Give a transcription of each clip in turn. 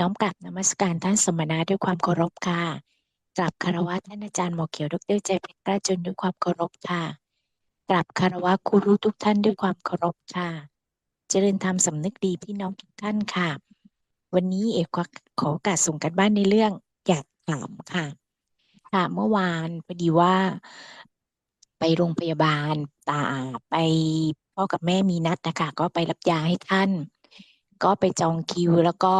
น้อมกราบนมัสการท่านสมณะด้วยความเคารพค่ะกราบคารวะท่านอาจารย์หมอเขียวดรใจเพชรกล้าจนด้วยความเคารพค่ะกราบคารวะครูรู้ทุกท่านด้วยความเคารพค่ะ เจริญธรรมสำนึกดีพี่น้องทุกท่านค่ะ วันนี้เอกขอโอกาสส่งกันบ้านในเรื่องอยากถามค่ะ ค่ะเมื่อวานพอดีว่า ไปโรงพยาบาลตาไปพ่อกับแม่มีนัดนะคะก็ไปรับยาให้ท่าน ก็ไปจองคิวแล้วก็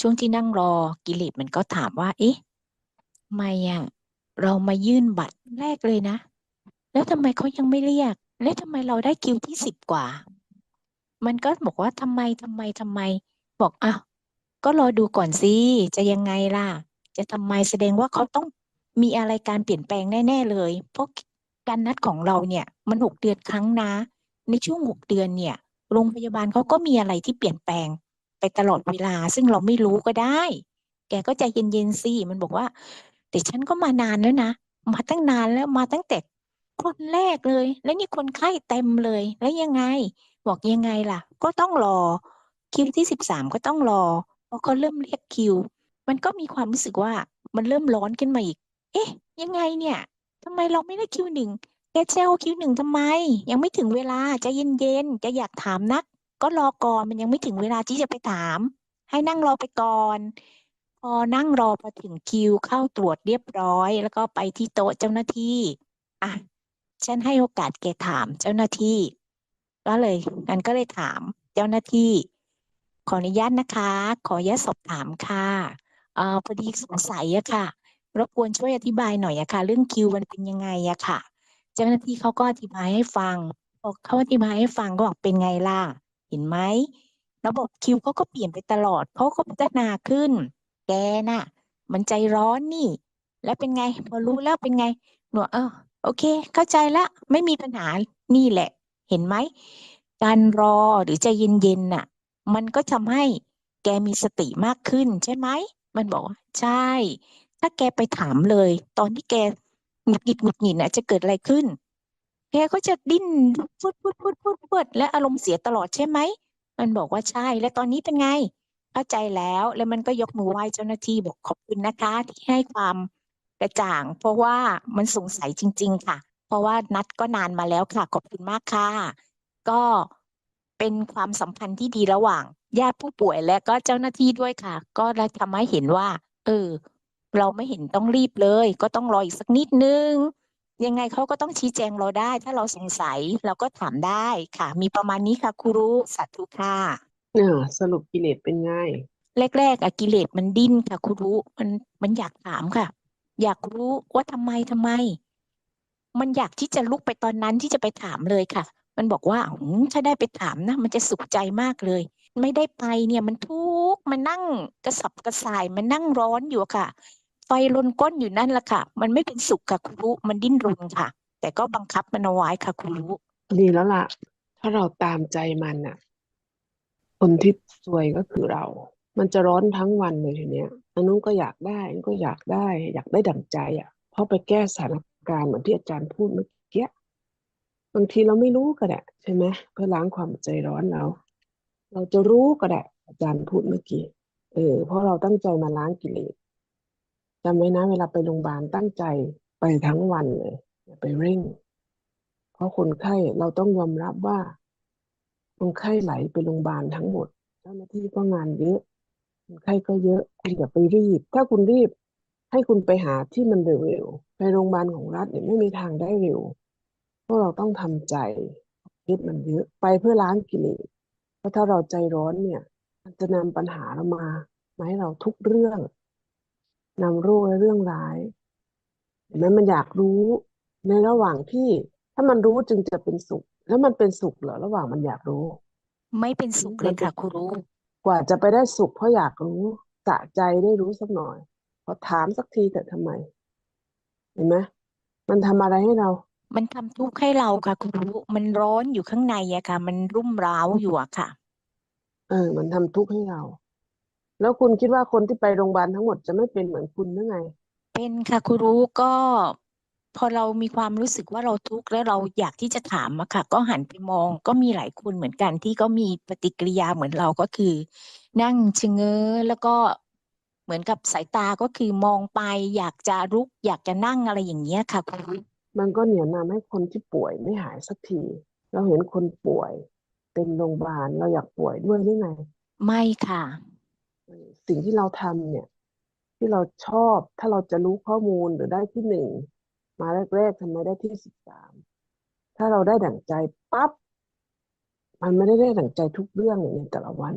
ช่วงที่นั่งรอกิเลสมันก็ถามว่า เอ๊ะทำไมอะเรามายื่นบัตรแรกเลยนะ แล้วทำไมเขายังไม่เรียก แล้วทำไมเราได้คิวที่สิบกว่า มันก็บอกว่าทำไมทำไมทำไม บอกอะก็รอดูก่อนสิจะยังไงล่ะ จะทำไมแสดงว่าเขาต้องมีอะไรการเปลี่ยนแปลงแน่ ๆ เลย เพราะการนัดของเราเนี่ยมันหกเดือนครั้งนะ ในช่วงหกเดือนเนี่ย โรงพยาบาลเขาก็มีอะไรที่เปลี่ยนแปลง ไปตลอดเวลา ซึ่งเราไม่รู้ก็ได้ แกก็ใจเย็นๆสิมันบอกว่าแต่ฉันก็มานานแล้วนะมาตั้งนานแล้วมาตั้งแต่คนแรกเลย แล้วนี่คนไข้เต็มเลย แล้วยังไง บอกยังไงล่ะ ก็ต้องรอคิวที่สิบสามก็ต้องรอเพราะเขาเริ่มเรียกคิว มันก็มีความรู้สึกว่ามันเริ่มร้อนขึ้นมาอีก เอ๊ะ ยังไงเนี่ยทำไมเราไม่ได้คิวหนึ่งแกเชลคิวหนึ่งทำไม ยังไม่ถึงเวลาจะเย็นๆจะอยากถามนัก ก็รอก่อนมันยังไม่ถึงเวลาที่จะไปถาม ให้นั่งรอไปก่อน พอนั่งรอพอถึงคิวเข้าตรวจเรียบร้อย แล้วก็ไปที่โต๊ะเจ้าหน้าที่อะฉันให้โอกาสแกถามเจ้าหน้าที่ ก็เลยงั้นก็เลยถามเจ้าหน้าที่ ขออนุญาตนะคะ ขออนุญาตสอบถามค่ะเอ่อพอดีสงสัยอะค่ะรบกวนช่วยอธิบายหน่อยอะค่ะ เรื่องคิวมันเป็นยังไงอะค่ะ เจ้าหน้าที่เขาก็อธิบายให้ฟังพอเขาอธิบายให้ฟังก็บอกเป็นไงล่ะ ห็นไหมระบบคิวเขาก็เปลี่ยนไปตลอดเขาก็พัฒนาขึ้น แกน่ะ มันใจร้อนนี่ แล้วเป็นไงพอรู้แล้วเป็นไงหนูเออโอเค เข้าใจละไม่มีปัญหานี่แหละ เห็นไหมการรอหรือใจเย็นๆน่ะ มันก็ทำให้แกมีสติมากขึ้นใช่ไหมมันบอกว่าใช่ ถ้าแกไปถามเลย ตอนที่แกหงุดหงิดหงุดหงิดน่ะจะเกิดอะไรขึ้น แกก็จะดิ้นพูดพูดพูดพูดพูดและอารมณ์เสียตลอดใช่ไหม มันบอกว่าใช่ แล้วตอนนี้เป็นไง เข้าใจแล้ว แล้วมันก็ยกมือไหว้เจ้าหน้าที่บอกขอบคุณนะคะ ที่ให้ความกระจ่าง เพราะว่ามันสงสัยจริง ๆ ค่ะ เพราะว่านัดก็นานมาแล้วค่ะ ขอบคุณมากค่ะ ก็เป็นความสัมพันธ์ที่ดีระหว่าง ญาติผู้ป่วยและก็เจ้าหน้าที่ด้วยค่ะ ก็เลยทำให้เห็นว่า เออ เราไม่เห็นต้องรีบเลย ก็ต้องรออีกสักนิดนึง ยังไงเขาก็ต้องชี้แจงเราได้ ถ้าเราสงสัยเราก็ถามได้ค่ะ มีประมาณนี้ค่ะครูรู้สาธุค่ะเออสรุปกิเลสเป็นไงแรกๆอะกิเลสมันดิ้นค่ะครูรู้มันมันอยากถามค่ะ อยากรู้ว่าทำไมทำไม มันอยากที่จะลุกไปตอนนั้นที่จะไปถามเลยค่ะ มันบอกว่าหืมถ้าได้ไปถามนะมันจะสุขใจมากเลย ไม่ได้ไปเนี่ยมันทุกข์มันนั่งกระสับกระส่ายมันนั่งร้อนอยู่อะค่ะ ไฟลนก้นอยู่นั่นแหละค่ะ มันไม่เป็นสุขค่ะครูรู้มันดิ้นรนค่ะ แต่ก็บังคับมันเอาไว้ค่ะครูรู้ดีแล้วล่ะ ถ้าเราตามใจมันน่ะ คนที่ซวยก็คือเรา มันจะร้อนทั้งวันเลยทีเนี้ยอันนู้นก็อยากได้อันนก็อยากได้ อยากได้ดั่งใจอะเพราะไปแก้สถานการณ์เหมือนที่อาจารย์พูดเมื่อกี้บางทีเราไม่รู้ก็ได้ใช่ไหมเพื่อล้างความใจร้อนเรา เราจะรู้ก็ได้อาจารย์พูดเมื่อกี้เออเพราะเราตั้งใจมาล้างกิเลส จำไว้นะ เวลาไปโรงพยาบาลตั้งใจไปทั้งวันเลยอย่าไปเร่ง เพราะคนไข้เราต้องยอมรับว่าคนไข้ไหลไปโรงพยาบาลทั้งหมด เจ้าหน้าที่ก็งานเยอะคนไข้ก็เยอะคุณอย่าไปรีบ ถ้าคุณรีบ ให้คุณไปหาที่มันเร็วๆไปโรงพยาบาลของรัฐเนี่ยไม่มีทางได้เร็วเพราะเราต้องทำใจเคสมันเยอะไปเพื่อล้างกิเลสเพราะถ้าเราใจร้อนเนี่ย มันจะนำปัญหาเรามามาให้เราทุกเรื่อง นำโรคและเรื่องร้ายเห็นไหมมันอยากรู้ในระหว่างที่ถ้ามันรู้จึงจะเป็นสุข แล้วมันเป็นสุขเหรอระหว่างมันอยากรู้ ไม่เป็นสุขเลยค่ะครูรู้กว่าจะไปได้สุขเพราะอยากรู้สะใจได้รู้สักหน่อยพอถามสักทีแต่ทำไม เห็นไหมมันทำอะไรให้เรา มันทำทุกข์ให้เราค่ะครูรู้มันร้อนอยู่ข้างในอะค่ะ มันรุ่มร้าวอยู่อะค่ะ เออ มันทำทุกข์ให้เรา แล้วคุณคิดว่าคนที่ไปโรงพยาบาลทั้งหมดจะไม่เป็นเหมือนคุณหรือไง เป็นค่ะครูรู้ก็พอเรามีความรู้สึกว่าเราทุกข์แล้วเราอยากที่จะถามอะค่ะ ก็หันไปมองก็มีหลายคนเหมือนกันที่ก็มีปฏิกิริยาเหมือนเราก็คือ นั่งชะเง้อแล้วก็เหมือนกับสายตาก็คือมองไป อยากจะลุก อยากจะนั่งอะไรอย่างเงี้ยค่ะครูมันก็เหนี่ยวนำให้คนที่ป่วยไม่หายสักที เราเห็นคนป่วยเต็มโรงพยาบาลเราอยากป่วยด้วยหรือไง ไม่ค่ะ สิ่งที่เราทำเนี่ย ที่เราชอบถ้าเราจะรู้ข้อมูลหรือได้ที่หนึ่งมาแรกๆทำไมได้ที่สิบสามถ้าเราได้ดั่งใจปั๊บมันไม่ได้ได้ดั่งใจทุกเรื่องอย่างในแต่ละวัน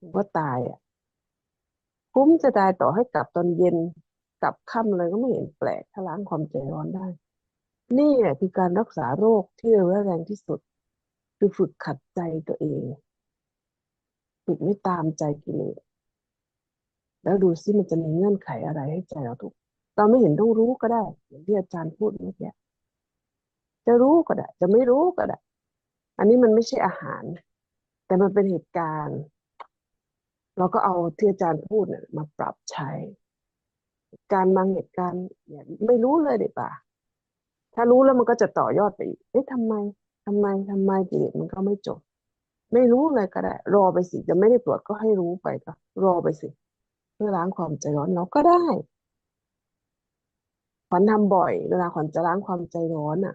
มันก็ตายอะคุ้มจะตายต่อให้กลับตอนเย็นกลับค่ำเลยก็ไม่เห็นแปลกถ้าล้างความใจร้อนได้ นี่แหละคือการรักษาโรคที่เร็วและแรงที่สุด คือฝึกขัดใจตัวเอง ฝึกไม่ตามใจกิเลส แล้วดูซิมันจะมีเงื่อนไขอะไรให้ใจเราถูก เราไม่เห็นต้องรู้ก็ได้อย่างที่อาจารย์พูดเมื่อกี้จะรู้ก็ได้ จะไม่รู้ก็ได้ อันนี้มันไม่ใช่อาหาร แต่มันเป็นเหตุการณ์ เราก็เอาที่อาจารย์พูดเนี่ยมาปรับใช้ การบางเหตุการณ์เนี่ยไม่รู้เลยเด็ป่ะถ้ารู้แล้วมันก็จะต่อยอดไปอีกเอ๊ะทำไมทำไมทำไมกิเลสมันก็ไม่จบ ไม่รู้เลยก็ได้ รอไปสิจะไม่ได้ตรวจก็ให้รู้ไปก็รอไปสิ พื่อล้างความใจร้อนเราก็ได้ขวัญทำบ่อย เวลาขวัญจะล้างความใจร้อนอะ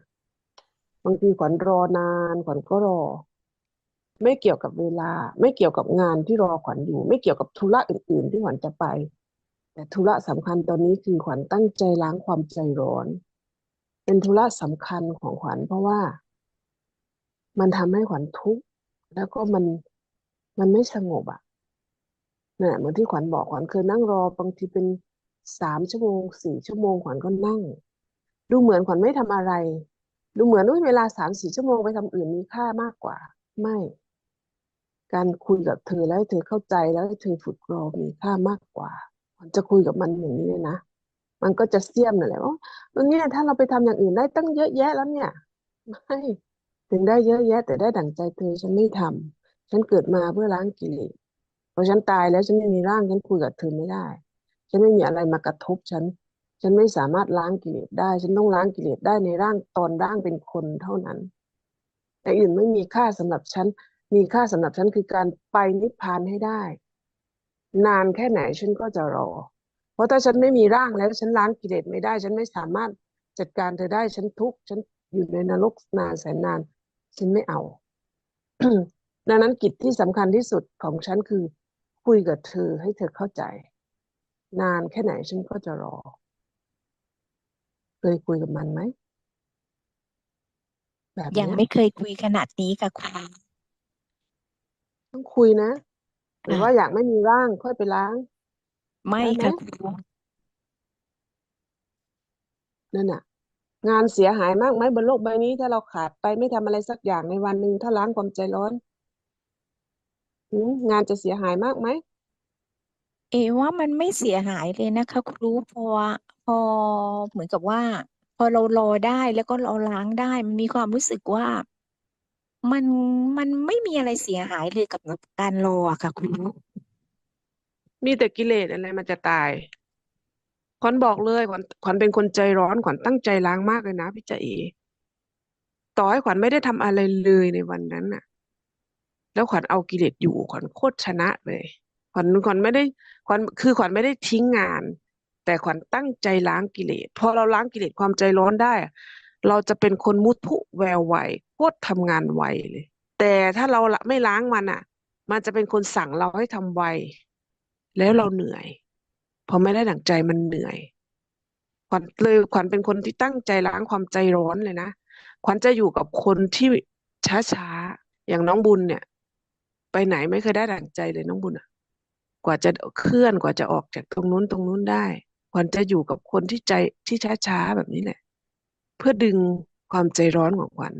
บางทีขวัญรอนานขวัญก็รอ ไม่เกี่ยวกับเวลา ไม่เกี่ยวกับงานที่รอขวัญอยู่ ไม่เกี่ยวกับธุระอื่น ๆ ที่ขวัญจะไป แต่ธุระสำคัญตอนนี้คือขวัญตั้งใจล้างความใจร้อน เป็นธุระสำคัญของขวัญเพราะว่า มันทำให้ขวัญทุกข์แล้วก็มันมันไม่สงบอะ เนี่ยเหมือนที่ขวัญบอกขวัญเคยนั่งรอบางทีเป็นสามชั่วโมงสี่ชั่วโมงขวัญก็นั่ง ดูเหมือนขวัญไม่ทำอะไร ดูเหมือนว่าเวลาสามสี่ชั่วโมงไปทำอื่นมีค่ามากกว่า ไม่ การคุยกับเธอแล้วให้เธอเข้าใจแล้วให้เธอฝึกรอมีค่ามากกว่าขวัญจะคุยกับมันอย่างนี้เลยนะมันก็จะเสียมนั่นแหละว่าเออเนี่ยถ้าเราไปทำอย่างอื่นได้ตั้งเยอะแยะแล้วเนี่ยไม่ถึงได้เยอะแยะ แต่ได้ดั่งใจเธอฉันไม่ทำฉันเกิดมาเพื่อล้างกิเลส พอฉันตายแล้วฉันไม่มีร่างฉันคุยกับเธอไม่ได้ ฉันไม่มีอะไรมากระทบฉัน ฉันไม่สามารถล้างกิเลสได้ ฉันต้องล้างกิเลสได้ในร่างตอนร่างเป็นคนเท่านั้น แต่อื่นไม่มีค่าสำหรับฉัน มีค่าสำหรับฉันคือการไปนิพพานให้ได้ นานแค่ไหนฉันก็จะรอ เพราะถ้าฉันไม่มีร่างแล้วฉันล้างกิเลสไม่ได้ ฉันไม่สามารถจัดการเธอได้ฉันทุกข์ฉันอยู่ในนรกนานแสนนาน ฉันไม่เอาดังนั้นกิจที่สำคัญที่สุดของฉันคือ คุยกับเธอให้เธอเข้าใจ นานแค่ไหนฉันก็จะรอ เคยคุยกับมันไหมแบบยังเนี้ยไม่เคยคุยขนาดนี้ค่ะครูต้องคุยนะ หรือค่ะว่าอยากไม่มีร่างค่อยไปล้าง ไม่ได้ไหมค่ะครูนั่นน่ะ งานเสียหายมากไหมบนโลกใบนี้ถ้าเราขาดไปไม่ทำอะไรสักอย่างในวันหนึ่งถ้าล้างความใจร้อน หืมงานจะเสียหายมากไหม เอว่ามันไม่เสียหายเลยนะคะครูเพอพอเหมือนกับว่า พอเรารอได้แล้วก็เราล้างได้มันมีความรู้สึกว่า มันมันไม่มีอะไรเสียหายเลยกับการรออะค่ะครูมีแต่กิเลสอะไรมันจะตาย ขวัญบอกเลยขวัญขวัญเป็นคนใจร้อนขวัญตั้งใจล้างมากเลยนะพี่จ๋าเอต่อให้ขวัญไม่ได้ทำอะไรเลยในวันนั้นน่ะ แล้วขวัญเอากิเลสอยู่ขวัญโคตรชนะเลยขวัญขวัญไม่ได้ขวัญคือขวัญไม่ได้ทิ้งงาน แต่ขวัญตั้งใจล้างกิเลสพอเราล้างกิเลสความใจร้อนได้ เราจะเป็นคนมุทุแววไวโคตรทำงานไวเลย แต่ถ้าเราไม่ล้างมันอะ มันจะเป็นคนสั่งเราให้ทำไว แล้วเราเหนื่อยพอไม่ได้ดั่งใจมันเหนื่อยขวัญเลยขวัญเป็นคนที่ตั้งใจล้างความใจร้อนเลยนะขวัญจะอยู่กับคนที่ช้าๆอย่างน้องบุญเนี่ย ไปไหนไม่เคยได้ดั่งใจเลยน้องบุญอะ กว่าจะเคลื่อนกว่าจะออกจากตรงนู้นตรงนู้นได้ขวัญจะอยู่กับคนที่ใจที่ช้าๆแบบนี้แหละ เพื่อดึงความใจร้อนของขวัญ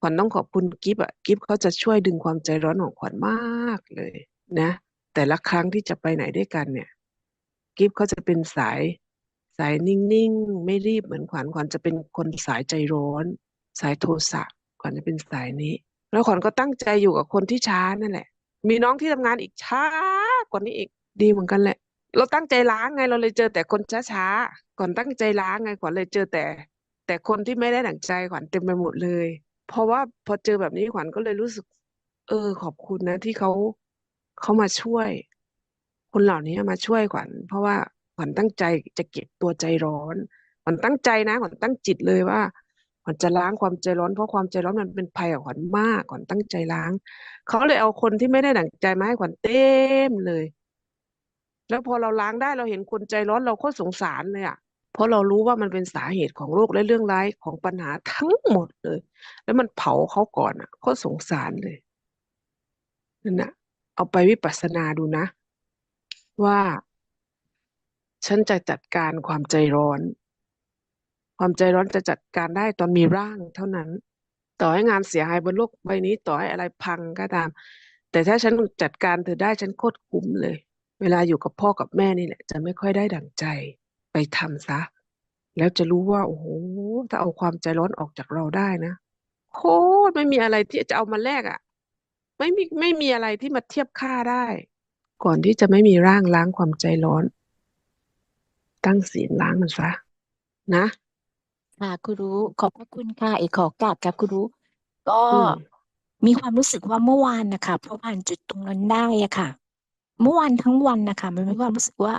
ขวัญต้องขอบคุณกิฟต์อะกิฟต์เขาจะช่วยดึงความใจร้อนของขวัญมากเลยนะ แต่ละครั้งที่จะไปไหนด้วยกันเนี่ย กิฟต์เขาจะเป็นสายสายนิ่งๆ ไม่รีบเหมือนขวัญขวัญจะเป็นคนสายใจร้อน สายโทสะขวัญจะเป็นสายนี้ แล้วขวัญก็ตั้งใจอยู่กับคนที่ช้านั่นแหละ มีน้องที่ทำงานอีกช้ากว่านี้อีกดีเหมือนกันแหละ เราตั้งใจล้างไงเราเลยเจอแต่คนช้าๆก่อนตั้งใจล้างไงขวัญเลยเจอแต่ แต่คนที่ไม่ได้ดั่งใจขวัญเต็มไปหมดเลย เพราะว่าพอเจอแบบนี้ขวัญก็เลยรู้สึก เออ ขอบคุณนะที่เขาเขามาช่วย คนเหล่านี้มาช่วยขวัญเพราะว่าขวัญตั้งใจจะเก็บตัวใจร้อนขวัญตั้งใจนะขวัญตั้งจิตเลยว่า ขวัญจะล้างความใจร้อนเพราะความใจร้อนมันเป็นภัยกับขวัญมากขวัญตั้งใจล้างเขาเลยเอาคนที่ไม่ได้ดั่งใจมาให้ขวัญเต็มเลย แล้วพอเราล้างได้เราเห็นคนใจร้อนเราก็สงสารเลยอะเพราะเรารู้ว่ามันเป็นสาเหตุของโรคและเรื่องร้ายของปัญหาทั้งหมดเลย แล้วมันเผาเขาก่อนอะก็สงสารเลยนั่นน่ะเอาไปวิปัสสนาดูนะ ว่า ฉันจะจัดการความใจร้อน ความใจร้อนจะจัดการได้ตอนมีร่างเท่านั้น ต่อให้งานเสียหายบนโลกใบนี้ต่อให้อะไรพังก็ตาม แต่ถ้าฉันจัดการเธอได้ฉันโคตรคุ้มเลย เวลาอยู่กับพ่อกับแม่นี่แหละ จะไม่ค่อยได้ดั่งใจไปทำซะ แล้วจะรู้ว่า โอ้โหถ้าเอาความใจร้อนออกจากเราได้นะโคตรไม่มีอะไรที่จะเอามาแลกอะ ไม่มีไม่มีอะไรที่มาเทียบค่าได้ ก่อนที่จะไม่มีร่างล้างความใจร้อน ตั้งศีลล้างมันซะนะ ค่ะครูรู้ ขอบพระคุณค่ะ เอกขอกราบค่ะครูรู้ ก็อืม มีความรู้สึกว่าเมื่อวานนะคะพอผ่านจุดตรงนั้นได้อะค่ะ เมื่อวานทั้งวันนะคะมันมีความรู้สึกว่า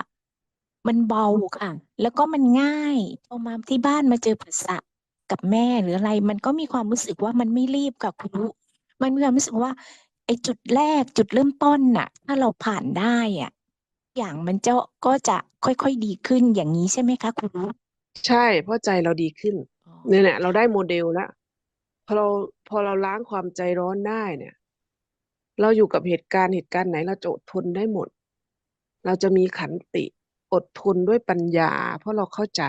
มันเบาค่ะ แล้วก็มันง่ายพอมาที่บ้านมาเจอผัสสะกับแม่หรืออะไร มันก็มีความรู้สึกว่ามันไม่รีบกับครูรู้ มันมีความรู้สึกว่า ไอ้จุดแรกจุดเริ่มต้นน่ะ ถ้าเราผ่านได้อะอย่างมันจะก็จะค่อยๆดีขึ้นอย่างนี้ใช่ไหมคะครูรู้ ใช่ เพราะใจเราดีขึ้น อ๋อ เนี่ยแหละเราได้โมเดลแล้ว พอเรา พอเราล้างความใจร้อนได้เนี่ย เราอยู่กับเหตุการณ์ เหตุการณ์ไหนเราจะอดทนได้หมด เราจะมีขันติ อดทนด้วยปัญญา เพราะเราเข้าใจ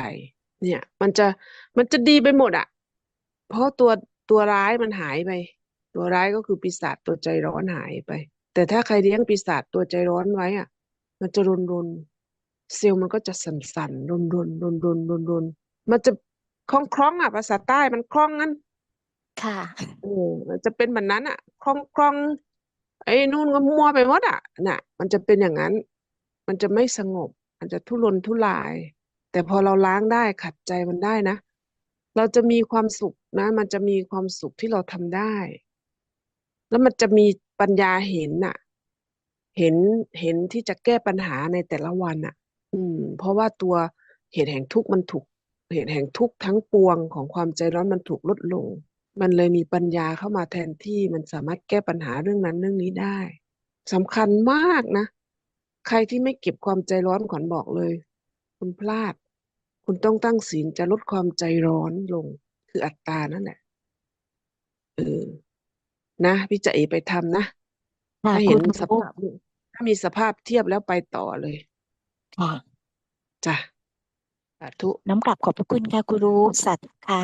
เนี่ย มันจะ มันจะดีไปหมดอะเพราะตัว ตัวร้ายมันหายไป ตัวร้ายก็คือปีศาจตัวใจร้อนหายไป แต่ถ้าใครเลี้ยงปีศาจตัวใจร้อนไว้อะมันจะรนรน เซลล์มันก็จะสั่นสั่นรนรนรนรนรนรนมันจะคล่องคล่องอะภาษาใต้มันคล่องงั้นค่ะ เออมันจะเป็นแบบนั้นอะคล่องคล่องไอ้นู่นก็มัวไปหมดอะน่ะ มันจะเป็นอย่างนั้น มันจะไม่สงบ มันจะทุรนทุราย แต่พอเราล้างได้ขัดใจมันได้นะ เราจะมีความสุขนะ มันจะมีความสุขที่เราทำได้ แล้วมันจะมีปัญญาเห็นน่ะ เห็นเห็นที่จะแก้ปัญหาในแต่ละวันอะ อืม เพราะว่าตัวเหตุแห่งทุกข์มันถูก เหตุแห่งทุกข์ทั้งปวงของความใจร้อนมันถูกลดลง มันเลยมีปัญญาเข้ามาแทนที่มันสามารถแก้ปัญหาเรื่องนั้นเรื่องนี้ได้สำคัญมากนะ ใครที่ไม่เก็บความใจร้อนขวัญบอกเลย คุณพลาด คุณต้องตั้งศีลจะลดความใจร้อนลง คืออัตตานั่นแหละเออนะพี่จะเอไปทำนะ ค่ะถ้าคเห็รูนรู้สภาพถ้ามีสภาพเทียบแล้วไปต่อเลย ค่ะ จ้ะสาธุ น้ำกลับขอบพระคุณค่ะครูรู้สัตว์ค่ะ